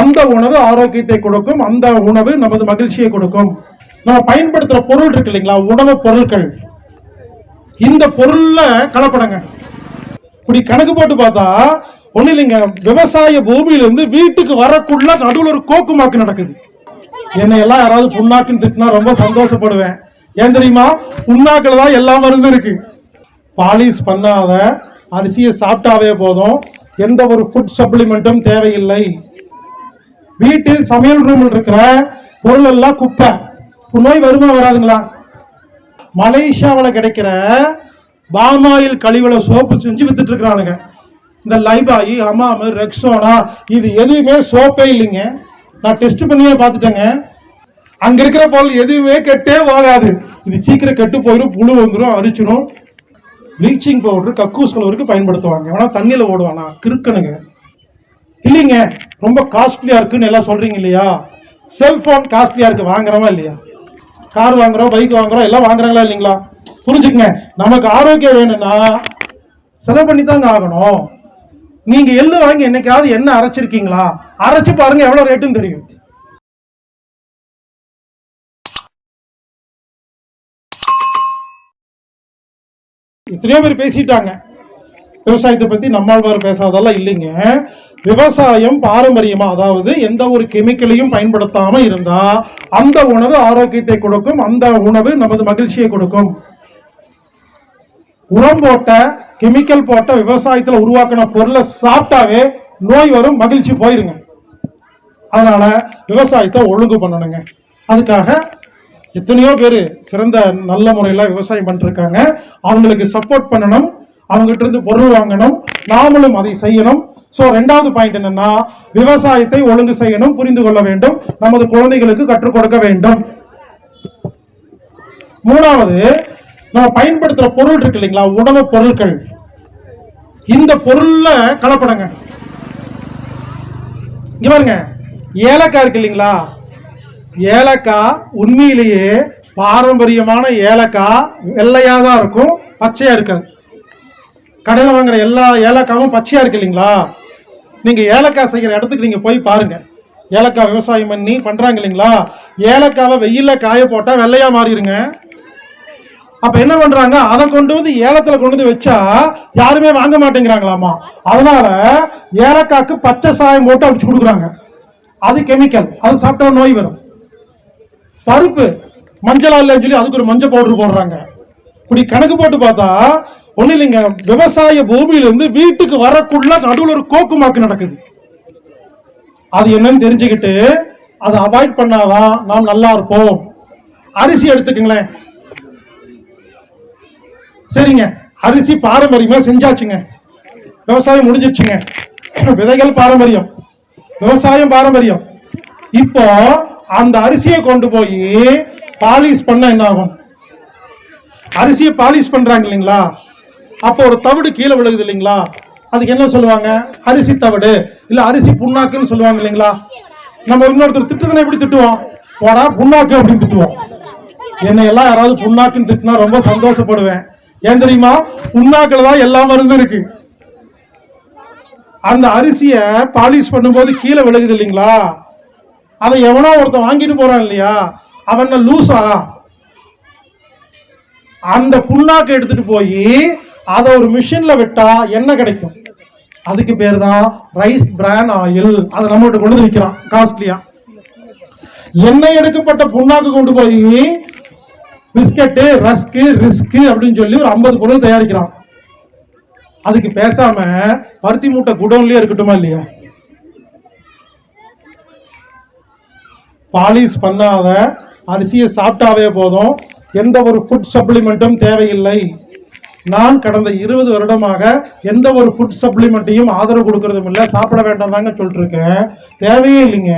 அந்த உணவு ஆரோக்கியத்தை கொடுக்கும் அந்த உணவு நமது மகிழ்ச்சியை கொடுக்கும். நம்ம பயன்படுத்துற பொருள் இருக்கு இல்லைங்களா? உணவு பொருட்கள். இந்த பொருள்ல கலப்படங்க இப்படி கணக்கு போட்டு பார்த்தா ஒண்ணு இல்லைங்க விவசாய பூமியிலிருந்து வீட்டுக்கு வரக்குள்ள நடுவில் ஒரு கோக்குமாக்கு நடக்குது. என்னை எல்லாம் யாராவது புண்ணாக்குன்னு திட்டினா ரொம்ப சந்தோஷப்படுவேன். ஏன் தெரியுமா? புண்ணாக்கில் தான் எல்லா மருந்தும் இருக்கு. பாலிஷ் பண்ணாத அரிசியை சாப்பிட்டாவே போதும். எந்த ஒரு ஃபுட் சப்ளிமெண்ட்டும் தேவையில்லை. வீட்டில் சமையல் ரூமில் இருக்கிற பொருள் எல்லாம் குப்பை நோய் வருமா வராதுங்களா? மலேசியாவில் கிடைக்கிற பாமாயில் கழிவுல சோப்பு செஞ்சு வித்துட்டு இருக்கிறானுங்க. இந்த லைபாயி ஹமாமு ரெக்ஸோனா இது எதுவுமே சோப்பே இல்லைங்க. நான் டெஸ்ட் பண்ணியே பார்த்துட்டேங்க. அங்க இருக்கிற பொருள் எதுவுமே கெட்டே போகாது இது சீக்கிரம் கெட்டு போயிடும் புழு வந்துடும் அரிச்சிடும் ப்ளீச்சிங் பவுடர் கக்கூஸ் கலவருக்கு பயன்படுத்துவாங்க. ஆனால் தண்ணியில் ஓடுவானா? கிறுக்கணுங்க. இல்லைங்க. ரொம்ப காஸ்ட்லியா இருக்குன்னு எல்லாம் சொல்றீங்க இல்லையா? செல்போன் காஸ்ட்லியா இருக்கு. வாங்குறோமா இல்லையா? கார் வாங்குறோம் பைக் வாங்குறோம் எல்லாம் வாங்குறாங்களா இல்லைங்களா? புரிஞ்சுக்கங்க. நமக்கு ஆரோக்கியம் வேணும்னா செலவு பண்ணி தாங்க ஆகணும். நீங்க எள்ளு வாங்கி என்னைக்காவது என்ன அரைச்சிருக்கீங்களா? அரைச்சு பாருங்க எவ்வளவு ரேட்டுன்னு தெரியும். எத்தனையோ பேர் பேசிட்டாங்க. விவசாயத்தை பத்தி நம்மாழ்வார் பேசாதெல்லாம் இல்லைங்க. விவசாயம் பாரம்பரியமா அதாவது எந்த ஒரு கெமிக்கலையும் பயன்படுத்தாம இருந்தா அந்த உணவு ஆரோக்கியத்தை கொடுக்கும் அந்த உணவு நமது மகிழ்ச்சியை கொடுக்கும். உரம் போட்ட கெமிக்கல் போட்ட விவசாயத்துல உருவாக்கின பொருளை சாப்பிட்டாவே நோய் வரும் மகிழ்ச்சி போயிருங்க. அதனால விவசாயத்தை ஒழுங்கு பண்ணணுங்க. அதுக்காக எத்தனையோ பேர் சிறந்த நல்ல முறையில் விவசாயம் பண்ணிருக்காங்க அவங்களுக்கு சப்போர்ட் பண்ணணும். அவங்ககிட்ட இருந்து பொருள் வாங்கணும். நாமளும் அதை செய்யணும். ஸோ ரெண்டாவது பாயிண்ட் என்னன்னா விவசாயத்தை ஒழுங்கு செய்யணும் புரிந்து கொள்ள வேண்டும். நமது குழந்தைகளுக்கு கற்றுக் கொடுக்க வேண்டும். மூணாவது நம்ம பயன்படுத்துற பொருள் இருக்கு இல்லைங்களா? உணவு பொருட்கள். இந்த பொருள்ல கலப்படங்க. இங்க பாருங்க. ஏலக்காய் இருக்கு இல்லைங்களா? ஏலக்காய் உண்மையிலேயே பாரம்பரியமான ஏலக்காய் வெள்ளையா தான் இருக்கும் பச்சையா இருக்காது. கடையில் வாங்குற எல்லா ஏலக்காவும் பச்சையாக இருக்கு இல்லைங்களா? நீங்கள் ஏலக்காய் செய்கிற இடத்துக்கு நீங்கள் போய் பாருங்கள் ஏலக்காய் விவசாயம் பண்ணி பண்ணுறாங்க இல்லைங்களா? ஏலக்காவை வெயிலில் காய போட்டால் வெள்ளையாக மாறிடுங்க அப்போ என்ன பண்ணுறாங்க அதை கொண்டு வந்து ஏலத்தில் கொண்டு வந்து வச்சா யாருமே வாங்க மாட்டேங்கிறாங்களாமா? அதனால் ஏலக்காய்க்கு பச்சை சாயம் போட்டு அடிச்சு கொடுக்குறாங்க. அது கெமிக்கல். அது சாப்பிட்டா நோய் வரும். பருப்பு மஞ்சளா இல்லைன்னு சொல்லி அதுக்கு ஒரு மஞ்சள் பவுடர் போடுறாங்க. இப்படி கணக்கு போட்டு பார்த்தா ஒண்ணு இல்லைங்க விவசாய பூமியிலிருந்து வீட்டுக்கு வரக்குள்ள நடுவில் ஒரு கோக்குமாக்கு நடக்குது. அது என்னன்னு தெரிஞ்சுக்கிட்டு அதை அவாய்ட் பண்ணாதான் நாம் நல்லா இருப்போம். அரிசி எடுத்துக்கங்களேன். சரிங்க அரிசி பாரம்பரியமா செஞ்சாச்சுங்க. விவசாயம் முடிஞ்சிருச்சுங்க. விதைகள் பாரம்பரியம். விவசாயம் பாரம்பரியம். இப்போ அந்த அரிசியை கொண்டு போய் பாலிஷ் பண்ண என்ன ஆகும் அரிசியை பாலிஷ் பண்றாங்க இல்லைங்களா? அப்போ ஒரு தவிடு கீழே விழுகுது இல்லைங்களா? அதுக்கு என்ன சொல்லுவாங்க? அரிசி தவிடு இல்ல அரிசி புண்ணாக்குன்னு சொல்லுவாங்க இல்லைங்களா? நம்ம இன்னொருத்தர் திட்டுதுன்னா எப்படி திட்டுவோம்? போடா புண்ணாக்கு அப்படின்னு திட்டுவோம். என்னை எல்லாம் யாராவது புண்ணாக்குன்னு திட்டினா ரொம்ப சந்தோஷப்படுவேன். ஏன் தெரியுமா? புண்ணாக்கில் தான் எல்லா மருந்தும் இருக்கு. அந்த அரிசியை பாலிஷ் பண்ணும்போது கீழே விழுகுது இல்லைங்களா? அதை எவனோ ஒருத்தன் வாங்கிட்டு போறான் இல்லையா? அவன் என்ன லூசா அந்த புண்ணாக்கை எடுத்துட்டு போய் அதை ஒரு மிஷின்ல விட்டா என்ன கிடைக்கும்? அதுக்கு பேர் தான் ரைஸ் பிரான் ஆயில் அதை நம்மகிட்ட கொண்டு வந்து விற்கிறான் காஸ்ட்லியா எண்ணெய் எடுக்கப்பட்ட புண்ணாக்கு கொண்டு போய் பிஸ்கட்டு ரஸ்க்கு ரிஸ்க்கு அப்படின்னு சொல்லி ஒரு ஐம்பது பொருள் தயாரிக்கிறான். அதுக்கு பேசாம பருத்தி மூட்டை குடோன்லயே இருக்கட்டுமா இல்லையா? பாலிஷ் பண்ணாத அரிசியை சாப்பிட்டாவே போதும். எந்த ஒரு ஃபுட் சப்ளிமெண்ட்டும் தேவையில்லை. நான் கடந்த இருபது வருடமாக எந்த ஒரு ஃபுட் சப்ளிமெண்ட்டையும் ஆதரவு கொடுக்கறதும் இல்லை. சாப்பிட வேண்டாம் தாங்க சொல்லிட்டு இருக்கேன் தேவையே இல்லைங்க.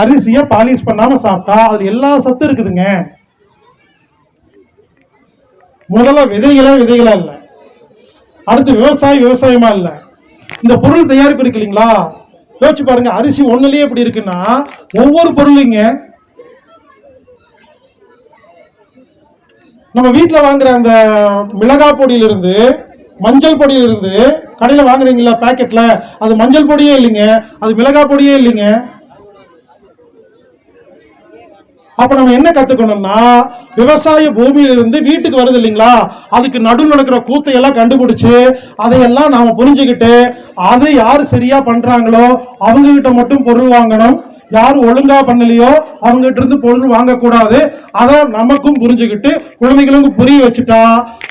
அரிசியை பாலிஷ் பண்ணாமல் சாப்பிட்டா அது எல்லா சத்தும் இருக்குதுங்க. முதல்ல விதைகளே விதைகளா இல்லை. அடுத்து விவசாயி விவசாயமா இல்லை. இந்த பொருள் தயாரிப்பு இருக்கு இல்லைங்களா? யோசிச்சு பாருங்க அரிசி ஒன்றுலேயே எப்படி இருக்குன்னா ஒவ்வொரு பொருளுங்க நம்ம வீட்டில் வாங்குற அந்த மிளகா பொடியிலிருந்து மஞ்சள் பொடியில இருந்து கடையில வாங்குறீங்களா பாக்கெட்ல அது மஞ்சள் பொடியே இல்லைங்க. அது மிளகா பொடியே இல்லைங்க. அப்ப நம்ம என்ன கத்துக்கணும்னா விவசாய பூமியில இருந்து வீட்டுக்கு வருது இல்லைங்களா? அதுக்கு நடு நடக்கிற கூத்தையெல்லாம் கண்டுபிடிச்சு அதையெல்லாம் நாம புரிஞ்சுக்கிட்டு அது யார் சரியா பண்றாங்களோ அவங்க கிட்ட மட்டும் பொருள் வாங்கணும். யாரும் ஒழுங்கா பண்ணலையோ அவங்ககிட்ட இருந்து பொருள் வாங்கக்கூடாது. அதை நமக்கும் புரிஞ்சுக்கிட்டு குழந்தைகளுக்கும் புரிய வச்சுட்டா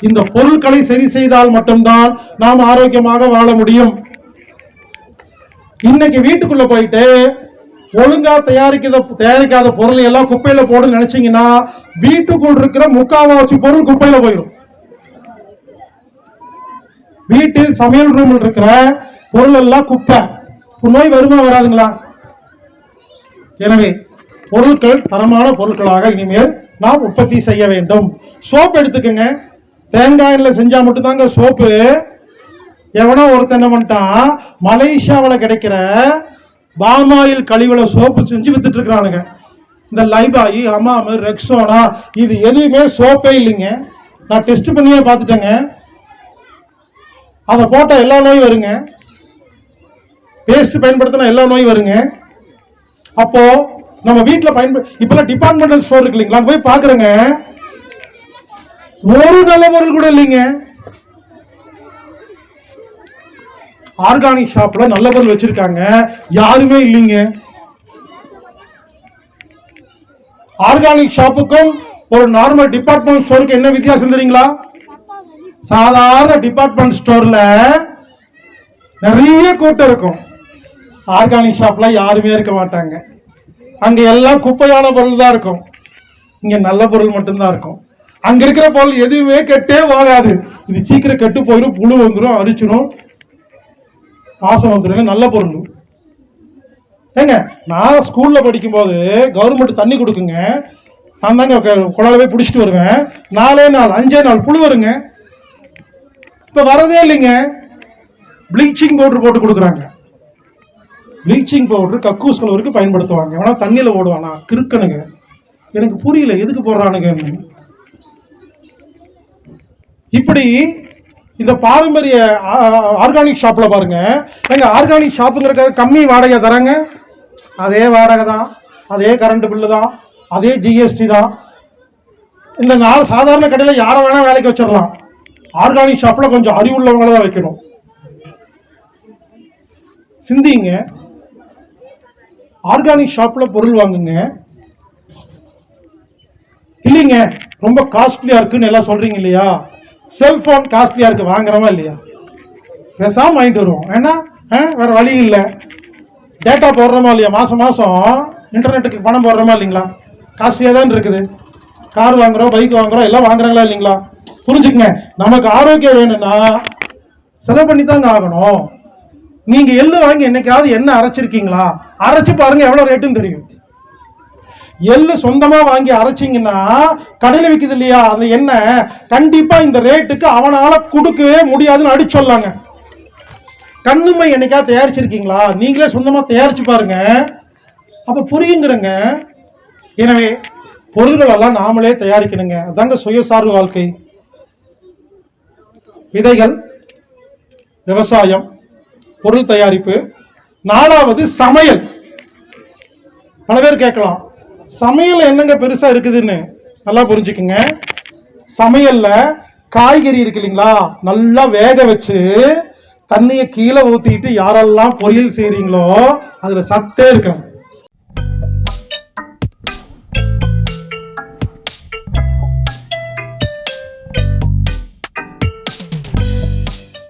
இந்த பொருட்களை சரி செய்தால் மட்டும்தான் நாம் ஆரோக்கியமாக வாழ முடியும். இன்னைக்கு வீட்டுக்குள்ள போயிட்டு ஒழுங்கா தயாரிக்காத தயாரிக்காத பொருளை எல்லாம் குப்பையில போடுன்னு நினைச்சீங்கன்னா வீட்டுக்குள் இருக்கிற முக்காவாசி பொருள் குப்பையில போயிடும் வீட்டில் சமையல் ரூமில் இருக்கிற பொருள் எல்லாம் குப்பை நோய் வருமா வராதுங்களா? எனவே பொருட்கள் தரமான பொருட்களாக இனிமேல் நாம் உற்பத்தி செய்ய வேண்டும். சோப் எடுத்துக்கோங்க. தேங்காய் செஞ்சால் மட்டும்தாங்க சோப்பு. எவனோ ஒருத்தன் என்ன பண்ணிட்டான்? மலேசியாவில் கிடைக்கிற பாமாயில் கழிவுல சோப்பு செஞ்சு வித்துட்டு இருக்கிறானுங்க இந்த லைபாயி அமாமு ரெக்ஸோனா இது எதுவுமே சோப்பே இல்லைங்க. நான் டெஸ்ட் பண்ணியே பார்த்துட்டேங்க. அதை போட்டால் எல்லா நோயும் வருங்க. பேஸ்ட் பயன்படுத்தினா எல்லா நோயும் வருங்க. அப்போ நம்ம வீட்டில் பயன்படு இப்பெல்லாம் டிபார்ட்மெண்டல் ஸ்டோர் இருக்கு இல்லைங்களா? போய் பார்க்குறேங்க ஒரு நல்ல பொருள் கூட இல்லைங்க. ஆர்கானிக் ஷாப்ல நல்ல பொருள் வச்சிருக்காங்க. யாருமே இல்லைங்க. ஆர்கானிக் ஷாப்புக்கும் ஒரு நார்மல் டிபார்ட்மெண்ட் ஸ்டோருக்கு என்ன வித்தியாசம் தெரியுங்களா? சாதாரண டிபார்ட்மெண்ட் ஸ்டோர்ல நிறைய கூட்டம் இருக்கும். ஆர்கானிக் ஷாப்ல யாருமே இருக்க மாட்டாங்க. அங்க எல்லாம் குப்பையான பொருள் தான் இருக்கும். இங்க நல்ல பொருள் மட்டும்தான் இருக்கும். அங்க இருக்கிற பொருள் எதுவுமே கெட்டே வாழாது இது சீக்கிரம் கெட்டு போயிடும் புழு வந்துடும் அரிச்சிடும் பாசம் வந்துடும் நல்ல பொருள். ஏங்க நான் ஸ்கூல்ல படிக்கும்போது கவர்மெண்ட் தண்ணி கொடுக்குங்க. நான் தாங்க க- போய் பிடிச்சிட்டு வருவேன். நாலே நாள் அஞ்சே நாள் புழு வருங்க. இப்போ வரதே இல்லைங்க. ப்ளீச்சிங் பவுடர் போட்டு கொடுக்குறாங்க. ப்ளீச்சிங் பவுடர் கக்கூஸ் கலவருக்கு பயன்படுத்துவாங்க. ஆனால் தண்ணியில் ஓடுவானா? கிறுக்கணுங்க. எனக்கு புரியல எதுக்கு போடுறானுங்கன்னு இப்படி இந்த பாரம்பரிய ஆர்கானிக் ஷாப்பில் பாருங்கள் எங்கள் ஆர்கானிக் ஷாப்புங்கிறக்க கம்மி வாடகை தராங்க? அதே வாடகை தான். அதே கரண்ட் பில்லு தான். அதே ஜிஎஸ்டி தான். இந்த நாலு சாதாரண கடையில் யாரை வேணால் வேலைக்கு வச்சிடலாம். ஆர்கானிக் ஷாப்பில் கொஞ்சம் அறிவுள்ளவங்கள தான் வைக்கணும். சிந்திங்க. ஆர்கானிக் ஷாப்பில் பொருள் வாங்குங்க. இல்லைங்க ரொம்ப காஸ்ட்லியாக இருக்குன்னு எல்லாம் சொல்கிறீங்க இல்லையா? செல்ஃபோன் காஸ்ட்லியாக இருக்குது வாங்குறோமா இல்லையா? பேசாமல் வாங்கிட்டு வருவோம். ஏன்னா ஆ, வழி இல்லை. டேட்டா போடுறோமா இல்லையா? மாதம் மாதம் இன்டர்நெட்டுக்கு பணம் போடுறோமா இல்லைங்களா? காஸ்ட்லியாக தான் இருக்குது. கார் வாங்குறோம் பைக் வாங்குகிறோம் எல்லாம் வாங்குறாங்களா இல்லைங்களா? புரிஞ்சுக்கங்க. நமக்கு ஆரோக்கியம் வேணும்னா செலவு பண்ணி தாங்க ஆகணும். நீங்க எள்ளு வாங்கி என்னைக்காவது என்ன அரைச்சிருக்கீங்களா? அரைச்சு பாருங்க எவ்வளவு ரேட்டுன்னு தெரியும். எள்ளு சொந்தமா வாங்கி அரைச்சிங்கன்னா கடையில் விற்குது இல்லையா அந்த எண்ணெய் கண்டிப்பா இந்த ரேட்டுக்கு அவனால கொடுக்கவே முடியாதுன்னு அடிச்சு சொல்லாங்க. கண்ணுமை என்னைக்கா தயாரிச்சிருக்கீங்களா? நீங்களே சொந்தமா தயாரிச்சு பாருங்க. அப்ப புரியுங்கிறங்க. எனவே பொருள்கள் எல்லாம் நாமளே தயாரிக்கணுங்க. அதாங்க சுயசார்பு வாழ்க்கை. விதைகள் விவசாயம் பொருள் தயாரிப்பு. நாலாவது சமையல். பல பேர் கேட்கலாம் சமையல் என்னங்க பெருசாக இருக்குதுன்னு நல்லா புரிஞ்சுக்குங்க. சமையலில் காய்கறி இருக்கு இல்லைங்களா நல்லா வேக வச்சு தண்ணியை கீழே ஊற்றிக்கிட்டு யாரெல்லாம் பொரியல் செய்கிறீங்களோ அதில் சத்தே இருக்காது.